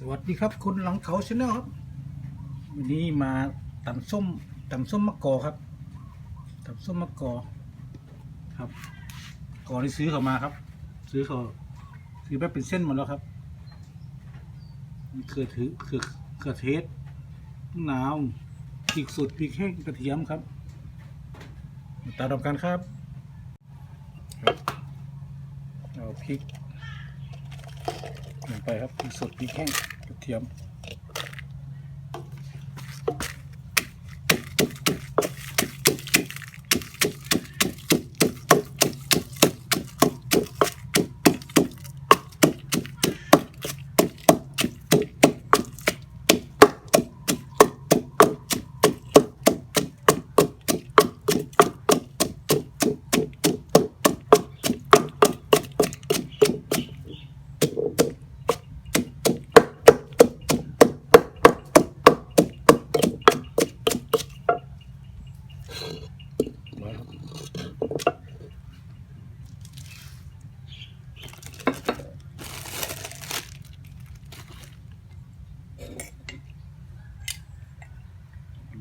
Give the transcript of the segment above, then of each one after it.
สวัสดีครับคุณหลังเขาชาแนลครับวันนี้มาตำส้มตำส้มมะกอครับตำส้มมะกอครับกอที่ซื้อเขามาครับ ซื้อเขาซื้อไปเป็นเส้นหมดแล้วครับนี่เขือถือเขือเขือเทศมะนาวพริกสดพริกแห้งกระเทียมครับมาตามกันครับครับ เอาพริก ลงไปครับพริกสดพริกแห้งกระเทียม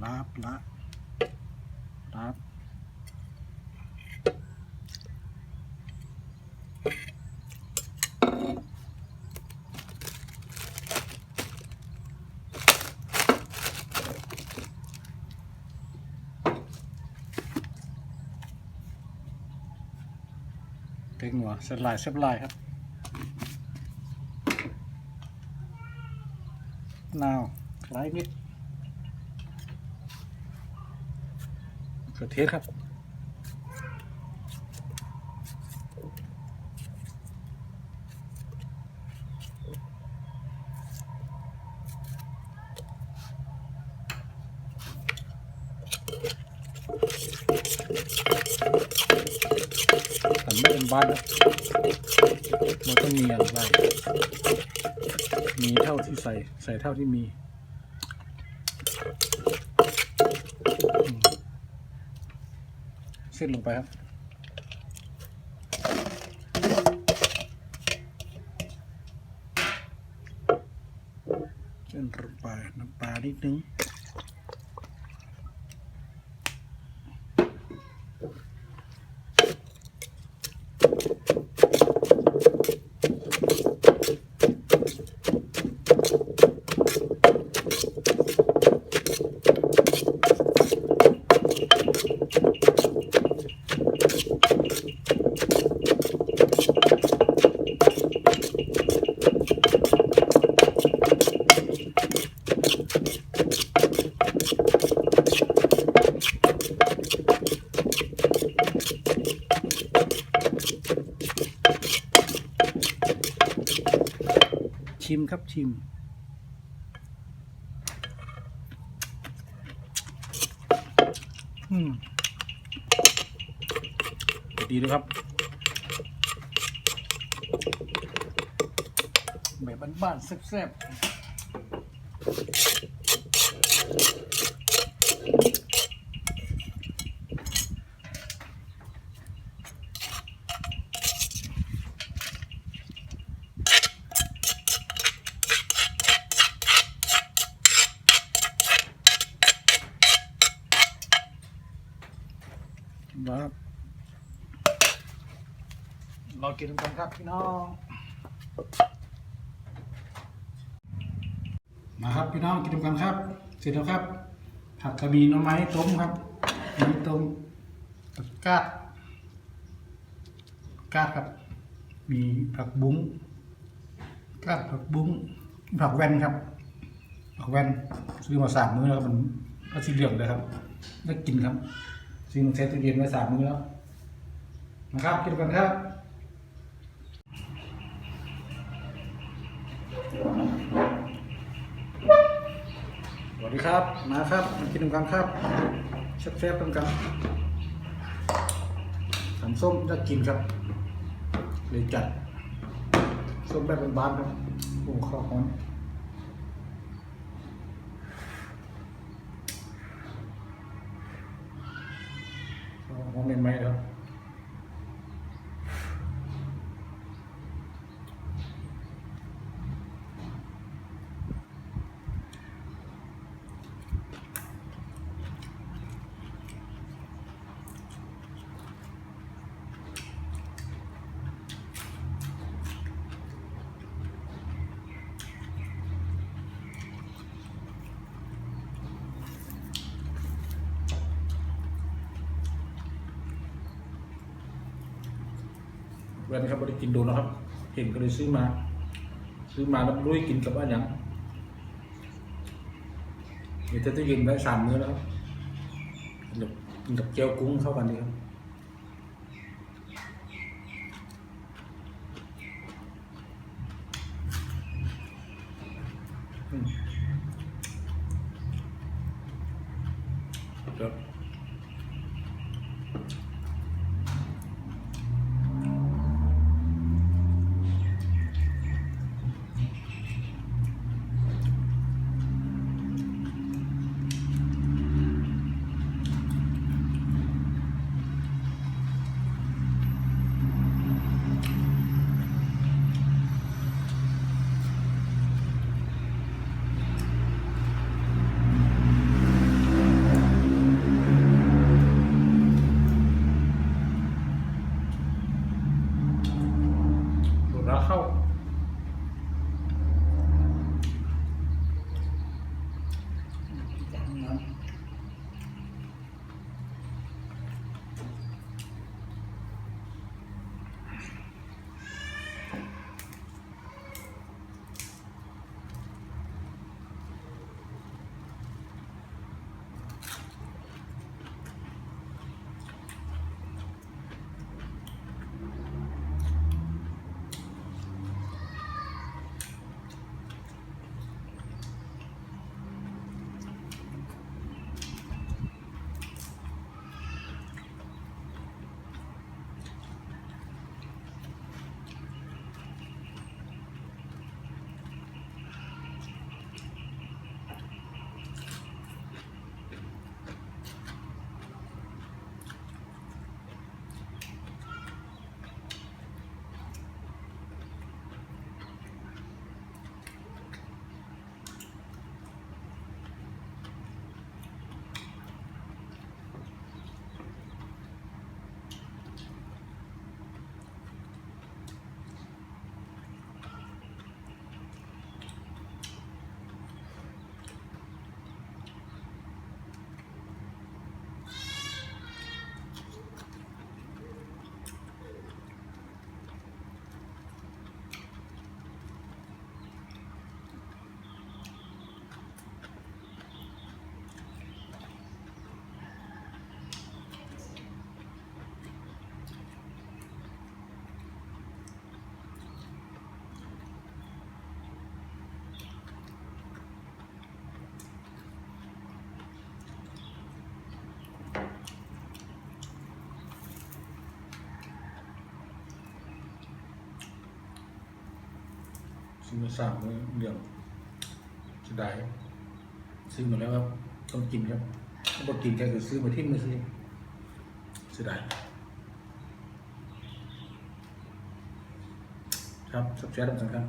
ลาบลาบลาบเต็งหัวเสลายเสลายครับนาวคล้ายมิด กระเทศครับทำไม่เป็นบ้านนะมันต้องมีอะไรมีเท่าที่ใส่ ใส่เท่าที่มีอืม ส้นลงไปครับ เส้นลงไปน้ำปลานิดนึง ชิมครับชิม อืมดีเลยครับ แบบบ้านๆแซ่บๆ นะครับเรากินกันครับพี่น้อง มาครับพี่น้องกินกันครับ เสร็จแล้วครับ ผักกระบี่น่อไม้ต้มครับน่อไม้ต้มกกาดกาดครับ มีผักบุ้งกาดผักบุ้งผักแว่นครับผักแว่นซื้อมาสามมื้อแล้วครับมันก็สีเหลืองเลยครับได้กินครับ ซื้อมาเซตตู้เย็นไว้สามมื้อแล้วนะครับกินกันครับสวัสดีครับ มาครับมากินกันครับแซ่บๆกันกันทำส้มจะกินครับ เลยจัด ส้มแบบบานๆครับโอ้ข้าวหอม ข้าวหอมใหม่ๆครับ แวนครับไม่ได้กินโดนนะครับ เห็นก็เลยซื้อมา ซื้อมาแล้วรู้กินกับอะไรอย่างเดี๋ยวจะตู้เย็นไว้สามมื้อแล้วครับกับกินกับเจียวกุ้งเข้ากันดีครับ ตัว เราเข้าซื้อมาสามมื้อเดียวจะได้ซื้อมาแล้วครับต้องกินครับถ้าบอกกินแค่คือซื้อมาที่มือซื้อเสียดายครับสับแชร์ดังสังครั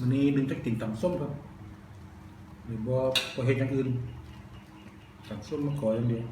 วันนี้ดึงจากินต่ำส้มครับหรือว่าพอเห็นอย่างอื่นต่ำส้มมาขออย่างเดียว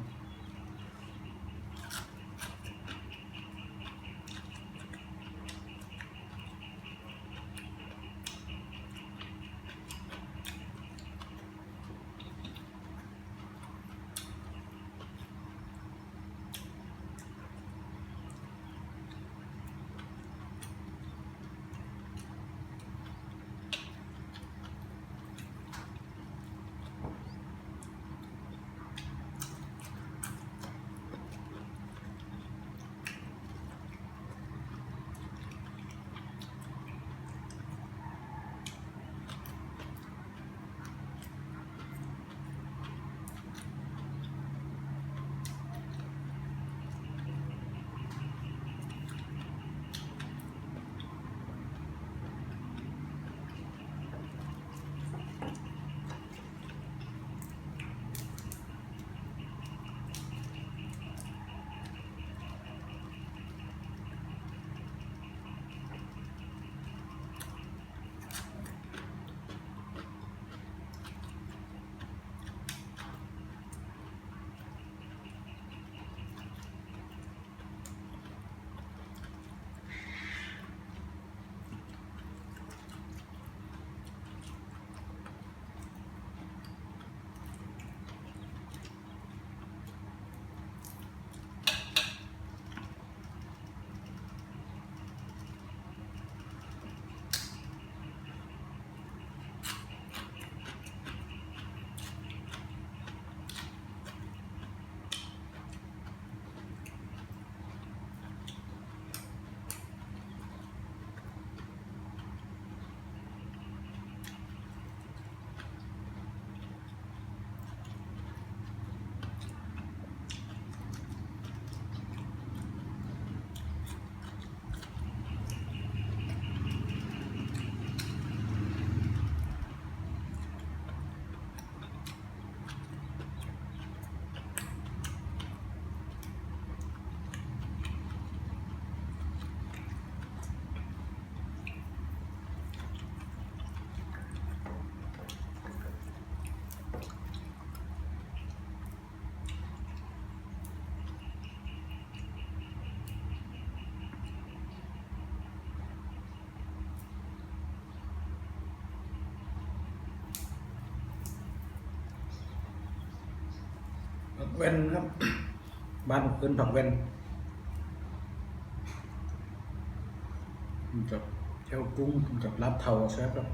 ผักแวนครับ บ้านผมเกินผักแวนกับเจ้ากุ้งกับลาบเทาใช่ครับ